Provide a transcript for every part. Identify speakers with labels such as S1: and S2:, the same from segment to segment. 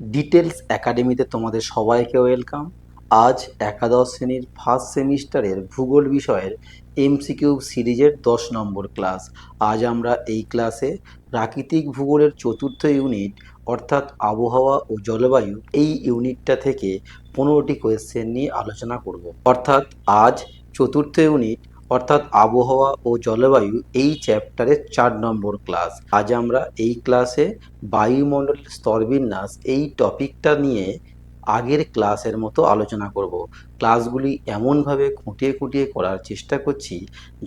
S1: Details একাডেমিতে তোমাদের সবাইকে ওয়েলকাম আজ একাদশ শ্রেণির ফার্স্ট সেমিস্টারের ভূগোল বিষয়ের এমসিকিউ সিরিজের দশ নম্বর ক্লাস আজ আমরা এই ক্লাসে প্রাকৃতিক ভূগোলের চতুর্থ ইউনিট অর্থাৎ আবহাওয়া ও জলবায়ু, এই ইউনিটটা থেকে পনেরোটি কোয়েশ্চেন নিয়ে আলোচনা করব। অর্থাৎ আজ চতুর্থ ইউনিট অর্থাৎ আবহাওয়া ও জলবায়ু এই চ্যাপ্টারের চার নম্বর ক্লাস আজ আমরা এই ক্লাসে বায়ুমণ্ডলের স্তরবিন্যাস এই টপিকটা নিয়ে আগের ক্লাসের মতো আলোচনা করব। ক্লাসগুলি এমনভাবে খুঁটিয়ে খুঁটিয়ে করার চেষ্টা করছি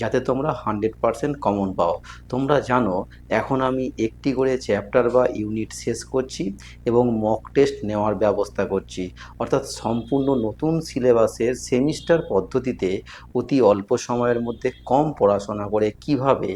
S1: যাতে তোমরা হান্ড্রেড পারসেন্ট কমন পাও। তোমরা জানো, এখন আমি একটি করে চ্যাপ্টার বা ইউনিট শেষ করছি এবং মক টেস্ট নেওয়ার ব্যবস্থা করছি। অর্থাৎ সম্পূর্ণ নতুন সিলেবাসের সেমিস্টার পদ্ধতিতে অতি অল্প সময়ের মধ্যে কম পড়াশোনা করে কীভাবে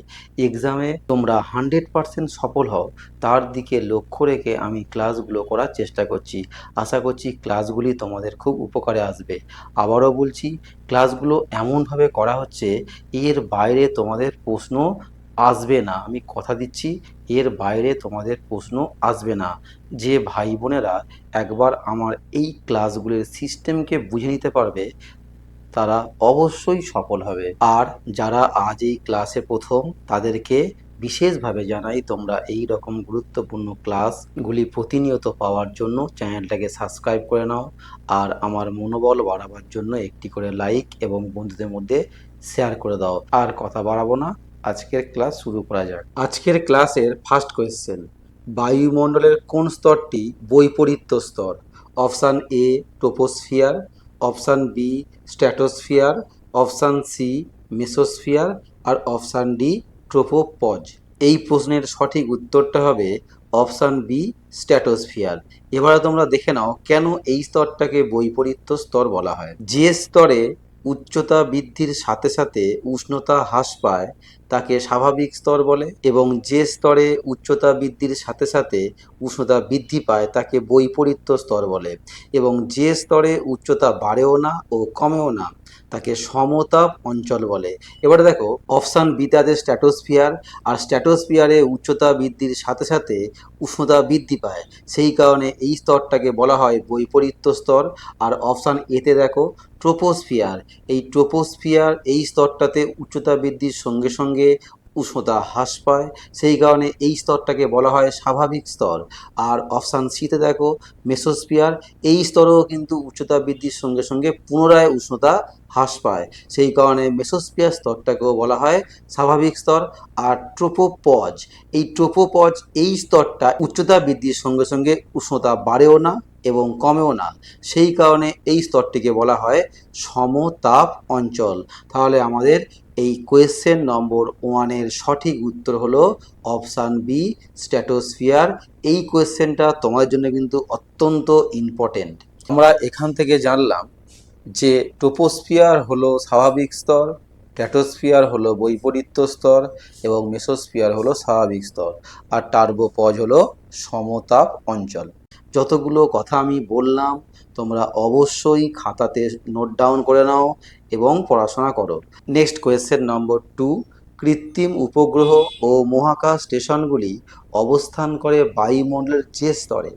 S1: এক্সামে তোমরা হান্ড্রেড পারসেন্ট সফল হও, তার দিকে লক্ষ্য রেখে আমি ক্লাসগুলো করার চেষ্টা করছি। আশা করছি ক্লাসগুলি তোমাদের খুব উপকারে আসবে। আবারও বলছি, ক্লাসগুলো এমনভাবে করা হচ্ছে, এর বাইরে তোমাদের প্রশ্ন আসবে না। আমি কথা দিচ্ছি, এর বাইরে তোমাদের প্রশ্ন আসবে না। যে ভাই বোনেরা একবার আমার এই ক্লাসগুলির সিস্টেমকে বুঝে নিতে পারবে, তারা অবশ্যই সফল হবে। আর যারা আজ এই ক্লাসে প্রথম, তাদেরকে বিশেষভাবে জানাই, তোমরা এই রকম গুরুত্বপূর্ণ ক্লাসগুলি প্রতিনিয়ত পাওয়ার জন্য চ্যানেলটাকে সাবস্ক্রাইব করে নাও আর আমার মনোবল বাড়াবার জন্য একটি করে লাইক এবং বন্ধুদের মধ্যে শেয়ার করে দাও। আর কথা বাড়াবো না, আজকের ক্লাস শুরু করা যাক। আজকের ক্লাসের ফার্স্ট কোয়েশ্চেন বায়ুমণ্ডলের কোন স্তরটি বৈপরীত্য স্তর? Option A troposphere option B stratosphere option C mesosphere R option D tropopause এই প্রশ্নের সঠিক উত্তরটা হবে অপশান বি স্ট্র্যাটোস্ফিয়ার এবারে তোমরা দেখে নাও কেন এই স্তরটাকে বৈপরীত্য স্তর বলা হয়। যে স্তরে উচ্চতা বৃদ্ধির সাথে সাথে উষ্ণতা হ্রাস পায়, তাকে স্বাভাবিক স্তর বলে এবং যে স্তরে উচ্চতা বৃদ্ধির সাথে সাথে উষ্ণতা বৃদ্ধি পায়, তাকে বৈপরীত্য স্তর বলে। এবং যে স্তরে উচ্চতা বাড়েও না ও কমেও না তাকে সমতাপ অঞ্চল বলে। এবারে দেখো, অপশান বিতে আছে স্ট্র্যাটোস্ফিয়ার আর স্ট্র্যাটোস্ফিয়ারে উচ্চতা বৃদ্ধির সাথে সাথে উষ্ণতা বৃদ্ধি পায়। সেই কারণে এই স্তরটাকে বলা হয় বৈপরীত্য স্তর। আর অপশান এতে দেখো ট্রোপোস্ফিয়ার এই ট্রোপোস্ফিয়ার এই স্তরটাতে উচ্চতা বৃদ্ধির সঙ্গে সঙ্গে উষ্ণতা হ্রাস পায়। সেই কারণে এই স্তরটাকে বলা হয় স্বাভাবিক স্তর। আর অপশান সিতে দেখো, মেসোস্ফিয়ার, এই স্তরেও কিন্তু উচ্চতা বৃদ্ধির সঙ্গে সঙ্গে পুনরায় উষ্ণতা হ্রাস পায়। সেই কারণে মেসোস্ফিয়ার স্তরটাকেও বলা হয় স্বাভাবিক স্তর। আর ট্রোপোপজ, এই ট্রোপোপজ, এই স্তরটা উচ্চতা বৃদ্ধির সঙ্গে সঙ্গে উষ্ণতা বাড়েও না এবং কমেও না। সেই কারণে এই স্তরটিকে বলা হয় সমতাপ অঞ্চল। তাহলে আমাদের এই কোয়েশ্চেন নম্বর ওয়ানের সঠিক উত্তর হলো অপশান বি স্ট্র্যাটোস্ফিয়ার এই কোয়েশ্চেনটা তোমাদের জন্য কিন্তু অত্যন্ত ইম্পর্টেন্ট আমরা এখান থেকে জানলাম যে টোপোস্ফিয়ার হলো স্বাভাবিক স্তর ট্র্যাটোস্ফিয়ার হলো বৈপরীত্য স্তর এবং মেসোস্ফিয়ার হলো স্বাভাবিক স্তর। আর টার্বোপজ হলো সমতাপ অঞ্চল। যতগুলো কথা আমি বললাম, তোমরা অবশ্যই খাতাতে নোট ডাউন করে নাও এবং পড়াশোনা করো। নেক্সট কোয়েশ্চেন নম্বর টু কৃত্রিম উপগ্রহ ও মহাকাশ স্টেশনগুলি অবস্থান করে বায়ুমণ্ডলের যে স্তরে।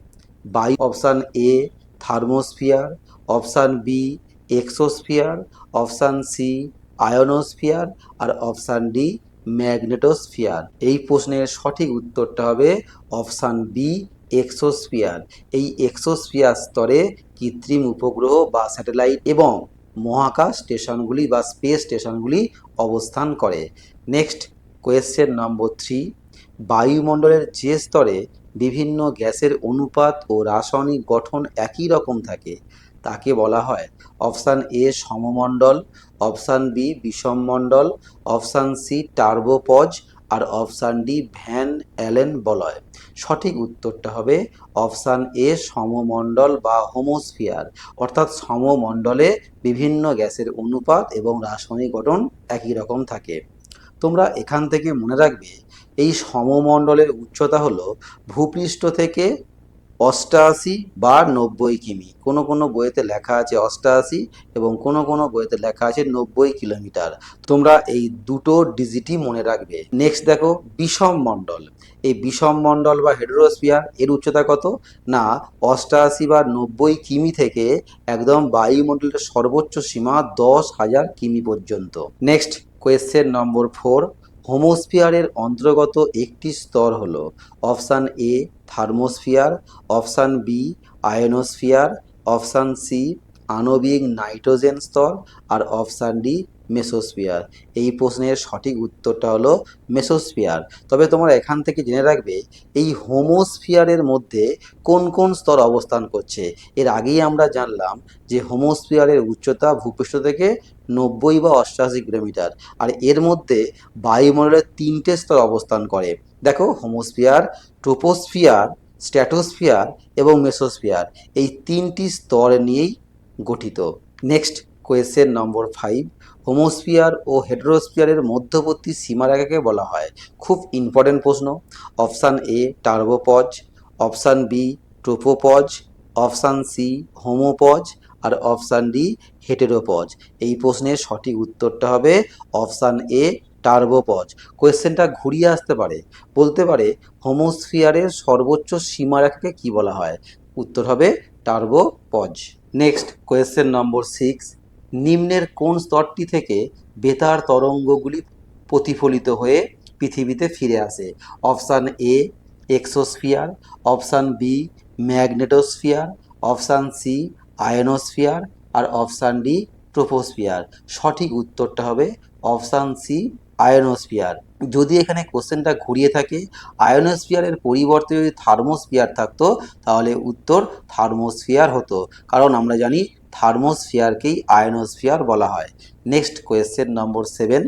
S1: বায়ু option A thermosphere option B exosphere option C ionosphere R option D magnetosphere এই প্রশ্নের সঠিক উত্তরটা হবে অপশান বি এক্সোস্ফিয়ার। এই এক্সোস্ফিয়ার স্তরে কৃত্রিম উপগ্রহ বা স্যাটেলাইট এবং মহাকাশ স্টেশনগুলি বা স্পেস স্টেশনগুলি অবস্থান করে। Next, question number three. বায়ুমণ্ডলের যে স্তরে বিভিন্ন গ্যাসের অনুপাত ও রাসায়নিক গঠন একই রকম থাকে, তাকে বলা হয় অপশান এ সমমণ্ডল, অপশান বি বিষমমণ্ডল, অপশান সি টার্বোপজ আর অপশান ডি ভ্যান অ্যালেন বলয়। সঠিক উত্তরটা হবে অপশান এ, সমমণ্ডল বা হোমোস্ফিয়ার। অর্থাৎ সমমণ্ডলে বিভিন্ন গ্যাসের অনুপাত এবং রাসায়নিক গঠন একই রকম থাকে। তোমরা এখান থেকে মনে রাখবে, এই সমমণ্ডলের উচ্চতা হলো ভূপৃষ্ঠ থেকে অষ্টআশি বা নব্বই কিমি। কোনো কোনো বইয়েতে লেখা আছে অষ্টাশি এবং কোনো কোনো বইয়েতে লেখা আছে নব্বই কিলোমিটার। তোমরা এই দুটো ডিজিটই মনে রাখবে। নেক্সট দেখো, বিষম মণ্ডল। এই বিষম মণ্ডল বা হেড্রোস্ফিয়ার, এর উচ্চতা কত? না, অষ্টাশি বা নব্বই কিমি থেকে একদম বায়ুমণ্ডলের সর্বোচ্চ সীমা দশ হাজার কিমি পর্যন্ত। নেক্সট কোয়েশ্চেন নম্বর ফোর হোমোস্ফিয়ারের অন্তর্গত একটি স্তর হল option A thermosphere, option B ionosphere, option C আণবিক নাইট্রোজেন স্তর আর অপশান ডি মেসোস্ফিয়ার। এই প্রশ্নের সঠিক উত্তরটা হলো মেসোস্ফিয়ার। তবে তোমরা এখান থেকে জেনে রাখবে, এই হোমোস্ফিয়ারের মধ্যে কোন কোন স্তর অবস্থান করছে? এর আগেই আমরা জানলাম যে হোমোস্ফিয়ারের উচ্চতা ভূপৃষ্ঠ থেকে নব্বই বা অষ্টআশি কিলোমিটার, আর এর মধ্যে বায়ুমণ্ডলের তিনটে স্তর অবস্থান করে। দেখো, হোমোস্ফিয়ার, ট্রোপোস্ফিয়ার স্ট্র্যাটোস্ফিয়ার এবং মেসোস্ফিয়ার, এই তিনটি স্তর নিয়েই গঠিত। Next. Question number five, homosphere ও হেড্রোস্ফিয়ারের মধ্যবর্তী সীমারেখাকে বলা হয়। খুব ইম্পর্টেন্ট প্রশ্ন। Option A, turbopause, option B tropopause option C, homopause, R option D, heteropause. এই প্রশ্নের সঠিক উত্তরটা হবে অপশান এ, টার্বোপজ। কোয়েশ্চেনটা ঘুরিয়ে আসতে পারে। বলতে পারে, হোমোস্ফিয়ারের সর্বোচ্চ সীমারেখাকে কি বলা হয়? উত্তর হবে turbopause. Next, question number six নিম্নের কোন স্তরটি থেকে বেতার তরঙ্গগুলি প্রতিফলিত হয়ে পৃথিবীতে ফিরে আসে? Option A, exosphere. Option B, magnetosphere. Option C, ionosphere. R option D, troposphere. সঠিক উত্তরটা হবে অপশান সি, আয়নোস্ফিয়ার। যদি এখানে কোশ্চেনটা ঘুরিয়ে থাকে, আয়নোস্ফিয়ারের পরিবর্তে যদি থার্মোস্ফিয়ার থাকতো, তাহলে উত্তর থার্মোস্ফিয়ার হতো। কারণ আমরা জানি থার্মোস্ফিয়ারকেই আয়নোস্ফিয়ার বলা হয়। নেক্সট কোয়েশ্চেন নম্বর সেভেন,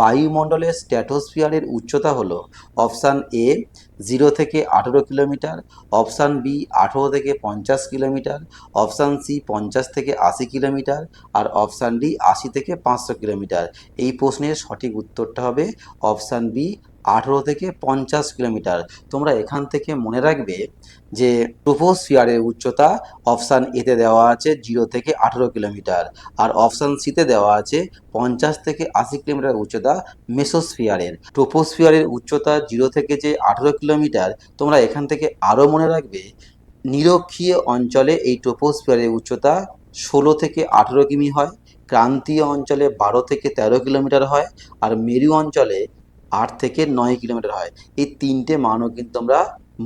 S1: বায়ুমণ্ডলের স্ট্র্যাটোস্ফিয়ারের উচ্চতা হলো অপশান এ জিরো থেকে আঠেরো কিলোমিটার, অপশান বি আঠেরো থেকে পঞ্চাশ কিলোমিটার, অপশান সি পঞ্চাশ থেকে আশি কিলোমিটার আর অপশান ডি আশি থেকে পাঁচশো কিলোমিটার। এই প্রশ্নের সঠিক উত্তরটা হবে অপশান বি আঠেরো থেকে পঞ্চাশ কিলোমিটার। তোমরা এখান থেকে মনে রাখবে যে ট্রোপোস্ফিয়ারের উচ্চতা অপশান এতে দেওয়া আছে জিরো থেকে আঠেরো কিলোমিটার আর অপশান সিতে দেওয়া আছে পঞ্চাশ থেকে আশি কিলোমিটার উচ্চতা মেসোস্ফিয়ারের ট্রোপোস্ফিয়ারের উচ্চতা জিরো থেকে যে আঠেরো কিলোমিটার, তোমরা এখান থেকে আরও মনে রাখবে নিরক্ষীয় অঞ্চলে এই ট্রোপোস্ফিয়ারের উচ্চতা ষোলো থেকে আঠেরো কিমি হয়, ক্রান্তীয় অঞ্চলে বারো থেকে তেরো কিলোমিটার হয় আর মেরু অঞ্চলে আট থেকে নয় কিলোমিটার হয়। এই তিনটে মানও কিন্তু আমরা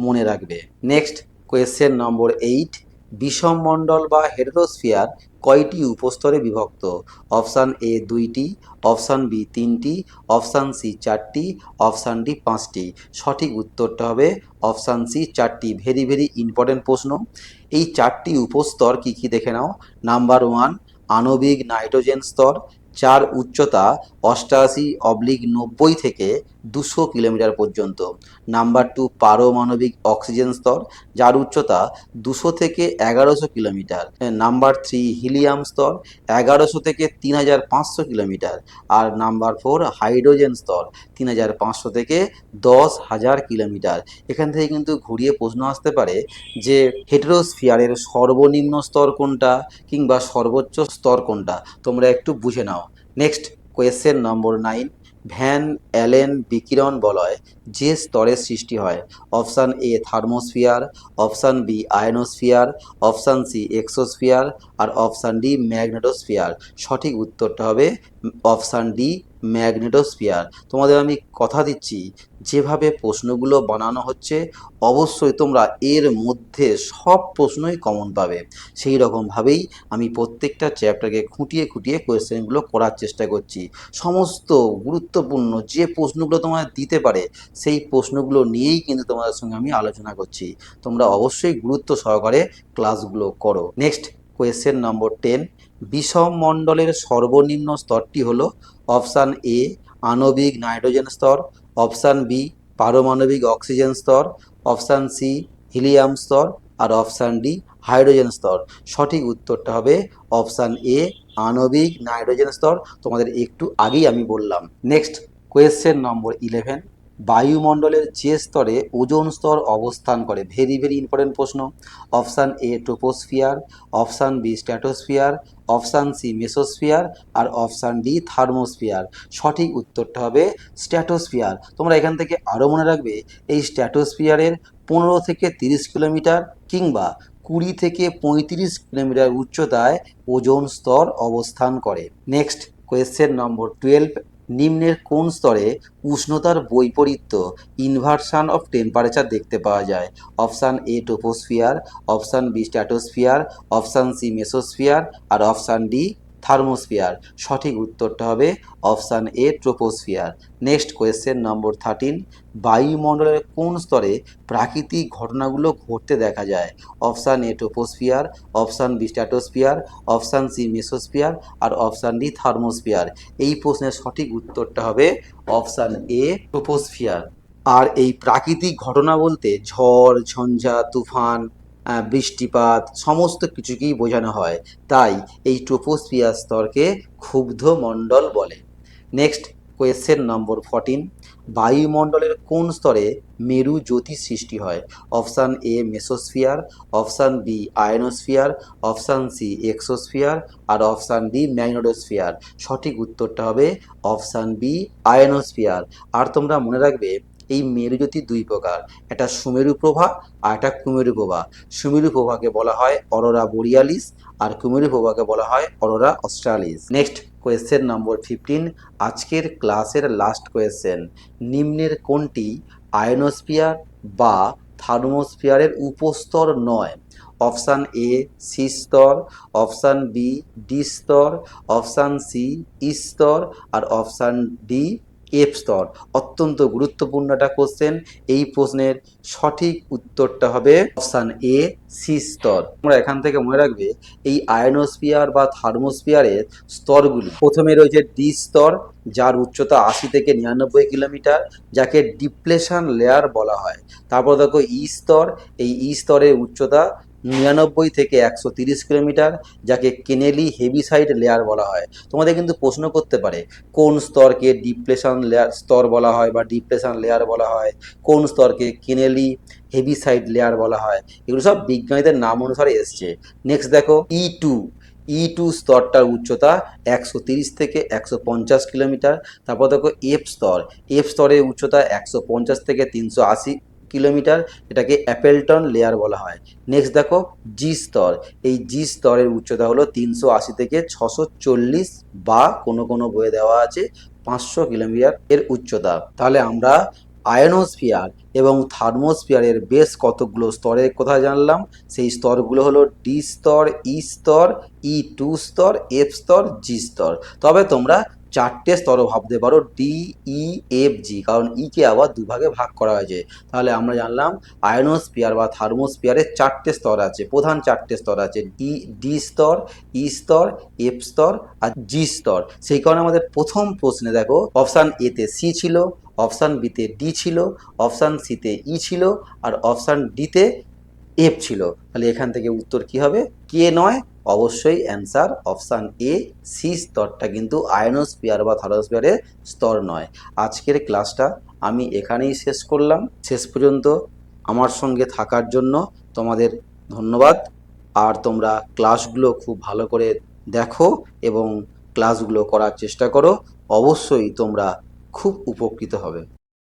S1: মনে রাখবে। নেক্সট কোয়েশ্চেন নম্বর এইট বিষম মণ্ডল বা হেড্রোস্ফিয়ার কয়টি উপস্তরে বিভক্ত? অপশান এ দুইটি অপশান বি তিনটি অপশান সি চারটি অপশান ডি পাঁচটি। সঠিক উত্তরটা হবে অপশান সি চারটি। ভেরি ভেরি ইম্পর্টেন্ট প্রশ্ন। এই চারটি উপস্তর কি কি দেখে নাও? নাম্বার ওয়ান আণবিক নাইট্রোজেন স্তর। যার উচ্চতা অষ্টআশি অবলিক নব্বই থেকে দুশো কিলোমিটার পর্যন্ত। নাম্বার টু পারমাণবিক অক্সিজেন স্তর, যার উচ্চতা দুশো থেকে এগারোশো কিলোমিটার। নাম্বার থ্রি হিলিয়াম স্তর, এগারোশো থেকে তিন হাজার পাঁচশো কিলোমিটার। আর নাম্বার ফোর হাইড্রোজেন স্তর, তিন হাজার পাঁচশো থেকে দশ হাজার কিলোমিটার। এখান থেকে কিন্তু ঘুরিয়ে প্রশ্ন আসতে পারে যে, হেটেরোস্ফিয়ারের সর্বনিম্ন স্তর কোনটা কিংবা সর্বোচ্চ স্তর কোনটা? তোমরা একটু বুঝে নাও। Next question number nine Van Allen বিকিরণ বলয়, যে স্তরের সৃষ্টি হয়। Option A thermosphere, option B ionosphere, option C exosphere, R option D magnetosphere. সঠিক উত্তরটা হবে অপশান ডি ম্যাগনেটোস্ফিয়ার তোমাদের আমি কথা দিচ্ছি, যেভাবে প্রশ্নগুলো বানানো হচ্ছে, অবশ্যই তোমরা এর মধ্যে সব প্রশ্নই কমন পাবে। সেই রকমভাবেই আমি প্রত্যেকটা চ্যাপ্টারকে খুঁটিয়ে খুঁটিয়ে কোয়েশ্চেনগুলো করার চেষ্টা করছি। সমস্ত গুরুত্বপূর্ণ যে প্রশ্নগুলো তোমাদের দিতে পারে, সেই প্রশ্নগুলো নিয়েই কিন্তু তোমাদের সঙ্গে আমি আলোচনা করছি। তোমরা অবশ্যই গুরুত্ব সহকারে ক্লাসগুলো করো। নেক্সট কোয়েশ্চেন নম্বর টেন বিষম মণ্ডলের সর্বনিম্ন স্তরটি হলো অপশান এ, আণবিক নাইট্রোজেন স্তর, অপশান বি, পারমাণবিক অক্সিজেন স্তর, অপশান সি, হিলিয়াম স্তর, আর অপশান ডি, হাইড্রোজেন স্তর। সঠিক উত্তরটা হবে অপশান এ, আণবিক নাইট্রোজেন স্তর। তোমাদের একটু আগেই আমি বললাম। নেক্সট, কোয়েশ্চেন নম্বর ইলেভেন বায়ুমণ্ডলের যে স্তরে ওজোন স্তর অবস্থান করে ভেরি ভেরি ইম্পর্টেন্ট প্রশ্ন। Option A troposphere option B stratosphere option C mesosphere R option D thermosphere সঠিক উত্তরটা হবে স্ট্র্যাটোস্ফিয়ার তোমরা এখান থেকে আরও মনে রাখবে, এই স্ট্র্যাটোস্ফিয়ারের পনেরো থেকে তিরিশ কিলোমিটার কিংবা কুড়ি থেকে পঁয়ত্রিশ কিলোমিটার উচ্চতায় ওজোন স্তর অবস্থান করে। নেক্সট কোয়েশ্চেন নম্বর টুয়েলভ নিম্নের কোন স্তরে উষ্ণতার বৈপরীত্য ইনভার্সান অফ টেম্পারেচার দেখতে পাওয়া যায়? Option A troposphere option B stratosphere option C mesosphere R option D thermosphere. সঠিক উত্তরটা হবে option A, troposphere. Next question number thirteen, বায়ুমণ্ডলের কোন স্তরে প্রাকৃতিক ঘটনাগুলো ঘটতে দেখা যায়? Option A, troposphere, option B stratosphere option C, mesosphere, R option D, thermosphere. এই প্রশ্নের সঠিক উত্তরটা হবে অপশান এ, ট্রোপোস্ফিয়ার। আর এই প্রাকৃতিক ঘটনা বলতে ঝড়, ঝঞ্ঝা, তুফান বৃষ্টিপাত, সমস্ত কিছুকেই বোঝানো হয়। তাই এই ট্রোপোস্ফিয়ার স্তরকে ক্ষুব্ধ মণ্ডল বলে। নেক্সট কোয়েশ্চেন নম্বর ফর্টিন বায়ুমণ্ডলের কোন স্তরে মেরু জ্যোতি সৃষ্টি হয়? Option A mesosphere option B ionosphere option C exosphere R option D magnetosphere সঠিক উত্তরটা হবে অপশান বি আয়নোস্ফিয়ার আর তোমরা মনে রাখবে এই মেরুজ্যোতি দুই প্রকার। একটা সুমেরু প্রভা আর একটা কুমেরু প্রভা। সুমেরু প্রভাকে বলা হয় অরোরা বোরিয়ালিস আর কুমেরু প্রভাকে বলা হয় aurora australis. Next question number fifteen আজকের ক্লাসের লাস্ট কোয়েশ্চেন নিম্নের কোনটি আয়নোস্ফিয়ার বা থার্মোস্ফিয়ারের উপস্তর নয়? অপশান এ সি স্তর, অপশান বি ডি স্তর, অপশান সি ই স্তর আর অপশান ডি এফ স্তর। অত্যন্ত গুরুত্বপূর্ণ একটা কোশ্চেন এই প্রশ্নের সঠিক উত্তরটা হবে অপশান এ সি স্তর। তোমরা এখান থেকে মনে রাখবে, এই আয়নোস্ফিয়ার বা থার্মোস্ফিয়ারের স্তরগুলি, প্রথমে রয়েছে ডি স্তর, যার উচ্চতা আশি থেকে নিরানব্বই কিলোমিটার, যাকে ডিপ্লেশন লেয়ার বলা হয়। তারপর দেখো ই স্তর, এই ই স্তরের উচ্চতা নিরানব্বই থেকে একশো তিরিশ কিলোমিটার, যাকে কেনেলি হেভিসাইড লেয়ার বলা হয়। তোমাদের কিন্তু প্রশ্ন করতে পারে, কোন স্তরকে ডিপ্লেশন লেয়ার স্তর বলা হয় বা ডিপ্লেশন লেয়ার বলা হয়? কোন স্তরকে কেনেলি হেভিসাইড লেয়ার বলা হয়? এগুলো সব বিজ্ঞানীদের নাম অনুসারে এসছে। নেক্সট দেখো ই টু ই টু স্তরটার উচ্চতা একশো তিরিশ থেকে একশো পঞ্চাশ কিলোমিটার। তারপর দেখো এফ স্তর। এফ স্তরের উচ্চতা একশো পঞ্চাশ থেকে তিনশো আশি কিলোমিটার, এটাকে অ্যাপেলটন লেয়ার বলা হয়। নেক্সট দেখো জি স্তর। এই জি স্তরের উচ্চতা হলো তিনশো আশি থেকে ছশো চল্লিশ বা কোনো কোনো বইয়ে দেওয়া আছে, পাঁচশো কিলোমিটার এর উচ্চতা। তাহলে আমরা আয়নোস্ফিয়ার এবং থার্মোস্ফিয়ারের বেশ কতগুলো স্তরের কথা জানলাম? সেই স্তরগুলো হলো ডি স্তর ই স্তর ই টু স্তর এফ স্তর জি স্তর। তবে তোমরা চারটে স্তরও ভাবতে পারো ডি ই এফ জি কারণ ইকে আবার দুভাগে ভাগ করা হয়েছে। তাহলে আমরা জানলাম আয়নোস্ফিয়ার বা থার্মোস্ফিয়ারের চারটে স্তর আছে, প্রধান চারটে স্তর আছে ডি ডি স্তর ই স্তর এফ স্তর আর জি স্তর। সেই কারণে আমাদের প্রথম প্রশ্নে দেখো, অপশান এতে সি ছিল, অপশান বিতে ডি ছিল, অপশান সিতে ই ছিল আর অপশান ডিতে এফ ছিল। তাহলে এখান থেকে উত্তর কি হবে? কে নয় অবশ্যই অ্যান্সার অপশান এ, সি স্তরটা কিন্তু আয়নোস্ফিয়ার বা থার্মোস্ফিয়ারের স্তর নয়। আজকের ক্লাসটা আমি এখানেই শেষ করলাম। শেষ পর্যন্ত আমার সঙ্গে থাকার জন্য তোমাদের ধন্যবাদ। আর তোমরা ক্লাসগুলো খুব ভালো করে দেখো এবং ক্লাসগুলো করার চেষ্টা করো। অবশ্যই তোমরা খুব উপকৃত হবে।